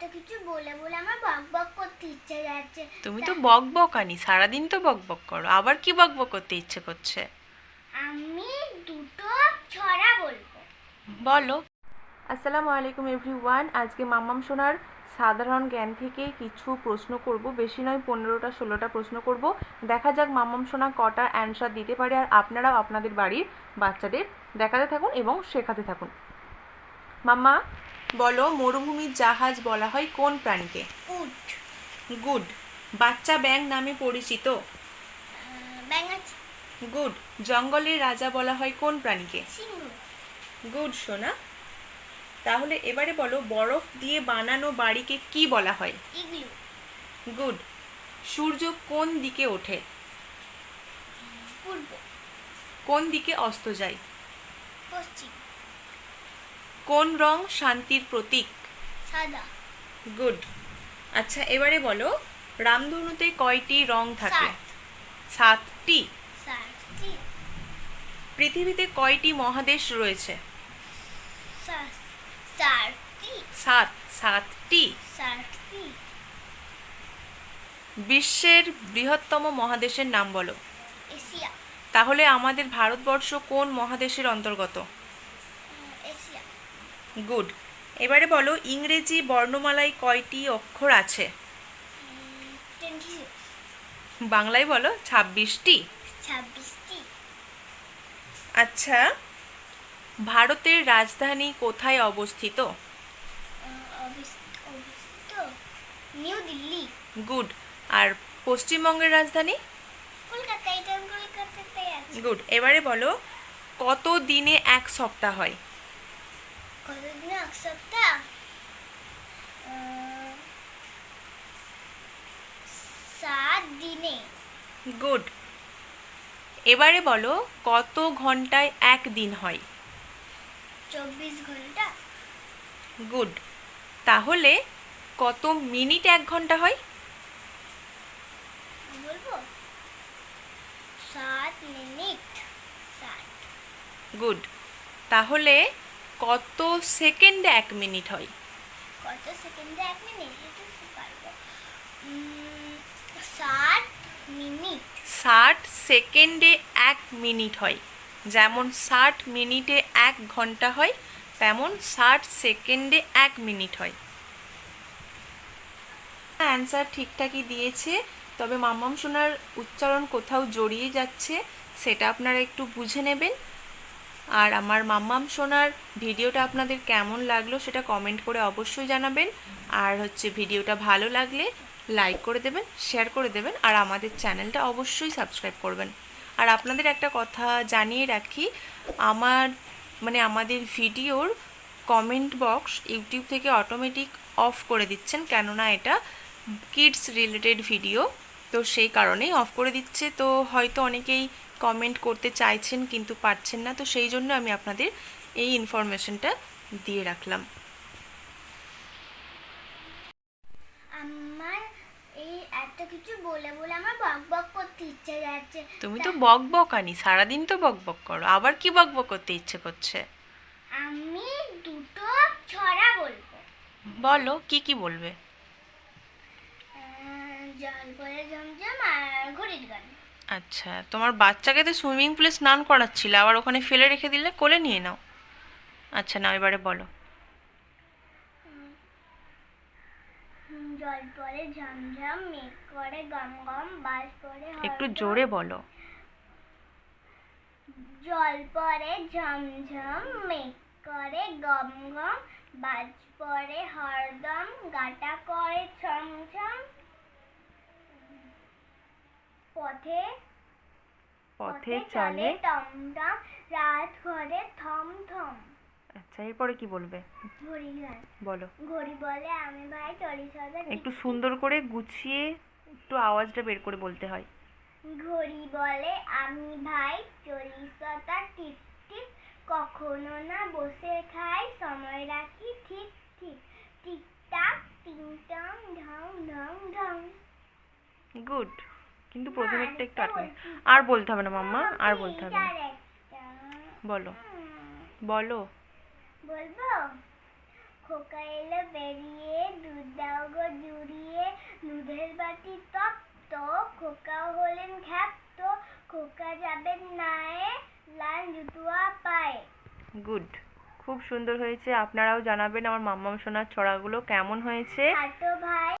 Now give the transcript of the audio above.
এত কিছু বলে বলে আমার বক বক করতে ইচ্ছে যাচ্ছে। তুমি তো বক বকানি সারাদিন তো বক বক করো। আবার কি বক বক করতে ইচ্ছে করছে? আমি দুটো ছড়া বলব। বলো। আসসালামু আলাইকুম এভরিওয়ান। আজকে মাম্মাম সোনার সাধারণ জ্ঞান থেকে কিছু প্রশ্ন করব। বেশি নয় পনেরোটা ষোলোটা প্রশ্ন করব। দেখা যাক মাম্মাম সোনা কটা অ্যান্সার দিতে পারে আর আপনারাও আপনাদের বাড়ির বাচ্চাদের দেখাতে থাকুন এবং শেখাতে থাকুন। মাম্মা বলো মরুভূমির জাহাজ বলা হয় কোন প্রাণীকে? গুড। বাচ্চা ব্যাং নামে পরিচিত? গুড। জঙ্গলের রাজা বলা হয় কোন প্রাণীকে? গুড সোনা। তাহলে এবারে বলো বরফ দিয়ে বানানো বাড়িকে কি বলা হয়? গুড। সূর্য কোন দিকে ওঠে? কোন দিকে অস্ত যায়? পশ্চিম। কোন রং শান্তির প্রতীক? সাদা। গুড। আচ্ছা এবারে বলো রামধনুতে কয়টি রং থাকে? সাতটি। পৃথিবীতে কয়টি মহাদেশ রয়েছে? সাত। সাতটি। বিশ্বের বৃহত্তম মহাদেশের নাম বলো। তাহলে আমাদের ভারতবর্ষ কোন মহাদেশের অন্তর্গত? গুড। এবারে বলো ইংরেজি বর্ণমালায় কয়টি অক্ষর আছে? বাংলায় বলো ছাব্বিশটি? আচ্ছা ভারতের রাজধানী কোথায় অবস্থিত? নিউ দিল্লি। গুড। আর পশ্চিমবঙ্গের রাজধানী? গুড। এবারে বলো কত দিনে এক সপ্তাহ হয়? সপ্তাহ আহ, সাত দিনে গুড এবারে বলো কত ঘন্টায় এক দিন হয়? চব্বিশ ঘণ্টা। গুড তাহলে কত মিনিট এক ঘণ্টা হয়? বলব? সাত মিনিট সাত। গুড তাহলে কত সেকেন্ডে এক মিনিট হয়? কত সেকেন্ডে এক মিনিট? ষাট মিনিট। ষাট সেকেন্ডে এক মিনিট হয়। যেমন ষাট মিনিটে এক ঘণ্টা হয় তেমন ষাট সেকেন্ডে এক মিনিট হয়। অ্যান্সার ঠিকঠাকই দিয়েছে তবে মাম্মাম সোনার উচ্চারণ কোথাও জড়িয়ে যাচ্ছে সেটা আপনারা একটু বুঝে নেবেন। আর আমার মাম্মাম সোনার ভিডিওটা আপনাদের কেমন লাগল সেটা কমেন্ট করে অবশ্যই জানাবেন। আর হচ্ছে ভিডিওটা ভালো লাগলে লাইক করে দেবেন শেয়ার করে দেবেন, আর আমাদের চ্যানেলটা অবশ্যই সাবস্ক্রাইব করবেন। আর আপনাদের একটা কথা জানিয়ে রাখি, আমার মানে আমাদের ভিডিওর কমেন্ট বক্স ইউটিউব থেকে অটোমেটিক অফ করে দিচ্ছেন, কেননা এটা কিডস রিলেটেড ভিডিও তো সেই কারণেই অফ করে দিচ্ছে। তো হয়তো অনেকেই কমেন্ট করতে চাইছেন কিন্তু পারছেন না তো সেই জন্য আমি আপনাদের এই ইনফরমেশনটা দিয়ে রাখলাম। আমার এই এত কিছু বলে বলে আমার বক বক করতে ইচ্ছে যাচ্ছে। তুমি তো বক বকানি সারাদিন তো বক বক করো আবার কি বক বক করতে ইচ্ছে করছে? আমি দুটো ছড়া বলব। বলো কি কি বলবে? জল পরে জমজম আচ্ছা তোমার বাচ্চাকে তো সুইমিং পুলে স্নান করাচ্ছিলে আবার ওখানে ফেলে রেখে দিলে কোলে নিয়ে নাও। আচ্ছা নাও এবারে বলো। জল পরে ঝমঝম মেঘ করে গম গম বাস পরে একটু হরদম। জোরে বলো। জল পরে ঝমঝম মেঘ করে গম গম বাজ পরে হরদম গাটা করে ছমছম পথে পথে চলে। টমটম রাত ঘরে থম থম আচ্ছা এরপরে কি বলবে? বলো। ঘড়ি বলে আমি ভাই চল্লিশ হাজার একটু সুন্দর করে গুছিয়ে একটু আওয়াজটা বের করে বলতে হয়। ঘড়ি বলে আমি ভাই চল্লিশটা টিপ টিপ কখনো না বসে খাই সময় রাখি ঠিক ঠিক। টিক টাক টিং টং ঢং ঢং ঢং। গুড। কিন্তু প্রথমেরটা একটু আটকে। আর বলতে হবে না মাম্মা আর বলতে হবে না। বলো। বলো। বলব? খোকা এলো বেরিয়ে দুধ দাও গো জুড়িয়ে দুধের বাটি টপ তো খোকা হলেন ঘ্যাপ তো খোকা যাবেন নায়ে লাল জুতুয়া পায়ে। গুড। খুব সুন্দর হয়েছে। আপনারাও জানাবেন আমার মাম্মাম সোনার ছড়াগুলো কেমন হয়েছে। ভাই।